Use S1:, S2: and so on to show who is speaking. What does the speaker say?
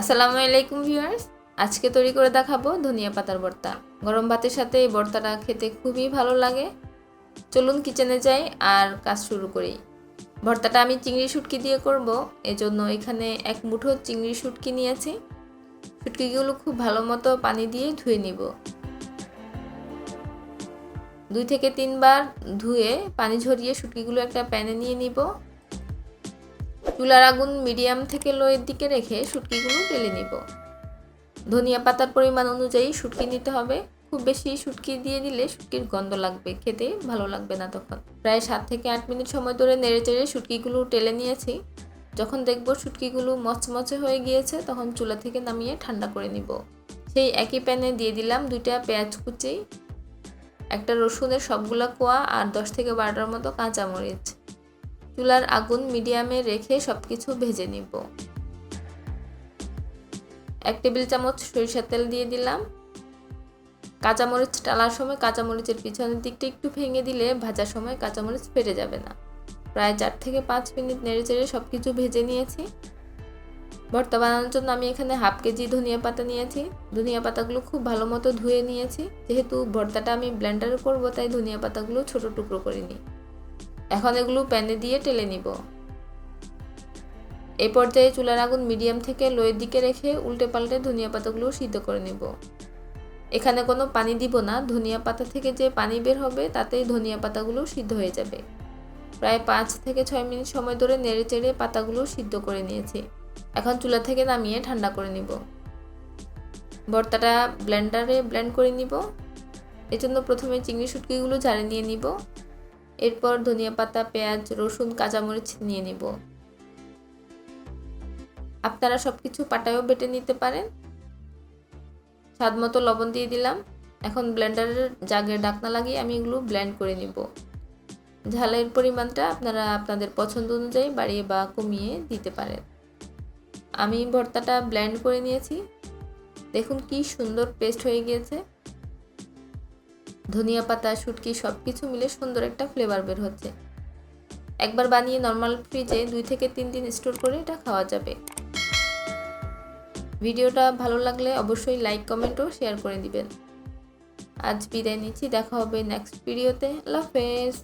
S1: আসসালামু আলাইকুম ভিউয়ার্স। আজকে তৈরি করে দেখাবো ধনিয়া পাতার ভর্তা গরম ভাতের সাথে এই ভর্তাটা খেতে খুবই ভালো লাগে। চলুন কিচেনে যাই আর কাজ শুরু করি। ভর্তাটা আমি চিংড়ি শুটকি দিয়ে করব। এজন্য এখানে এক মুঠো চিংড়ি শুটকি নিয়েছি। শুটকিগুলো খুব ভালো মতো পানি দিয়ে ধুয়ে নিব। দুই থেকে তিনবার ধুয়ে পানি ঝরিয়ে শুটকিগুলো একটা প্যানে নিয়ে নিব। চুলার আগুন মিডিয়াম থেকে লোয়ের দিকে রেখে শুটকিগুলো টেলে নিব। ধনিয়া পাতার পরিমাণ অনুযায়ী শুটকি নিতে হবে। খুব বেশি শুটকি দিয়ে দিলে শুটকির গন্ধ লাগবে, খেতে ভালো লাগবে না তখন। প্রায় সাত থেকে আট মিনিট সময় ধরে নেড়ে চেড়ে শুটকিগুলো টেলে নিয়েছি। যখন দেখব শুটকিগুলো মচমচে হয়ে গিয়েছে, তখন চুলা থেকে নামিয়ে ঠান্ডা করে নিব। সেই একই প্যানে দিয়ে দিলাম দুইটা পেঁয়াজ কুচি, একটা রসুনের সবগুলা কোয়া আর দশ থেকে বারোটার মতো কাঁচামরিচ। চুলার আগুন মিডিয়ামে রেখে সব কিছু ভেজে নিব। এক টেবিল চামচ সরিষার তেল দিয়ে দিলাম। কাঁচামরিচ টালার সময় কাঁচামরিচের পিছনের দিকটা একটু ভেঙে দিলে ভাজার সময় কাঁচামরিচ ফেটে যাবে না। প্রায় চার থেকে পাঁচ মিনিট নেড়ে চেড়ে সব কিছু ভেজে নিয়েছি। ভর্তা বানানোর জন্য আমি এখানে হাফ কেজি ধনিয়া পাতা নিয়েছি। ধনিয়া পাতাগুলো খুব ভালো মতো ধুয়ে নিয়েছি। যেহেতু ভর্তাটা আমি ব্লেন্ডারে করব, তাই ধনিয়া পাতাগুলো ছোটো টুকরো করে নিই। এখন এগুলো প্যানে দিয়ে টেলে নিব। এই পর্যায়ে চুলার আগুন মিডিয়াম থেকে লোয়ের দিকে রেখে উল্টে পাল্টে ধনিয়া পাতাগুলো সিদ্ধ করে নিব। এখানে কোনো পানি দিব না, ধনিয়া পাতা থেকে যে পানি বের হবে তাতেই ধনিয়া পাতাগুলো সিদ্ধ হয়ে যাবে। প্রায় পাঁচ থেকে ছয় মিনিট সময় ধরে নেড়ে চেড়ে পাতাগুলো সিদ্ধ করে নিয়েছি। এখন চুলা থেকে নামিয়ে ঠান্ডা করে নিব। ভর্তাটা ব্লেন্ডারে ব্লেন্ড করে নিব। এজন্য প্রথমে চিংড়ি শুটকিগুলো ঝাড়ে নিয়ে নিব। এরপর ধনিয়া পাতা, পেঁয়াজ, রসুন, কাঁচামরিচ নিয়ে নিব। আপনারা সব কিছু পাটায়ও বেটে নিতে পারেন। স্বাদ মতো লবণ দিয়ে দিলাম। এখন ব্লেন্ডারের জাগের ডাকনা লাগিয়ে আমি এগুলো ব্লেন্ড করে নিব। ঝালের পরিমাণটা আপনারা আপনাদের পছন্দ অনুযায়ী বাড়িয়ে বা কমিয়ে দিতে পারেন। আমি ভর্তাটা ব্লেন্ড করে নিয়েছি। দেখুন কি সুন্দর পেস্ট হয়ে গিয়েছে। ধনিয়া পাতা, শুটকি সব কিছু মিলে সুন্দর একটা ফ্লেভার বের হচ্ছে। একবার বানিয়ে নর্মাল ফ্রিজে দুই থেকে তিন দিন স্টোর করে এটা খাওয়া যাবে। ভিডিওটা ভালো লাগলে অবশ্যই লাইক কমেন্টও শেয়ার করে দিবেন। আজ বিদায় নিচ্ছি, দেখা হবে নেক্সট ভিডিওতে আল্লাহ হাফেজ।